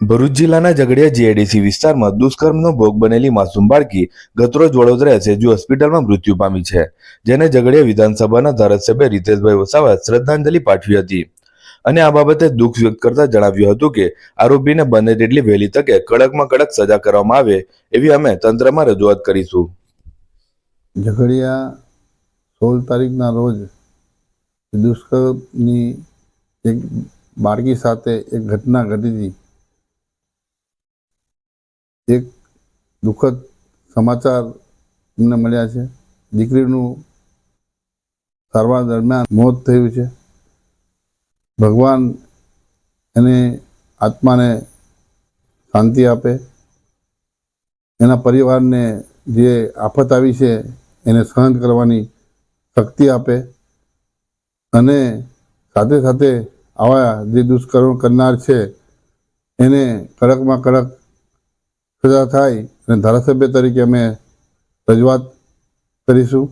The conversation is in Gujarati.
ભરૂચ જિલ્લાના ઝઘડિયા જીઆઈડીસી વિસ્તારમાં દુષ્કર્મનો ભોગ બનેલી માસૂમ બાળકી ગતરોજ વડોદરા એસએચયુ હોસ્પિટલમાં મૃત્યુ પામી છે, જેને ઝઘડિયા વિધાનસભાના ધારાસભ્ય રીતેશભાઈ વસાવા શ્રદ્ધાંજલિ પાઠવી હતી. અને આ બાબતે દુઃખ વ્યક્ત કરતા જણાવ્યું હતું કે, આરોપીને બને તેટલી વહેલી તકે કડકમાં કડક સજા કરવામાં આવે એવી અમે તંત્રમાં રજૂઆત કરીશું. ઝઘડિયા સોળ તારીખના રોજ દુષ્કર્મની એક બાળકી સાથે એક ઘટના ઘટી હતી. દુઃખદ સમાચાર અમને મળ્યા છે. દીકરીનું સારવાર દરમિયાન મોત થયું છે. ભગવાન એને આત્માને શાંતિ આપે. એના પરિવારને જે આફત આવી છે, એને સહન કરવાની શક્તિ આપે. અને સાથે સાથે આવા જે દુષ્કર્મ કરનાર છે, એને કડકમાં કડક સજા થાય અને ધારાસભ્ય તરીકે અમે રજૂઆત કરીશું.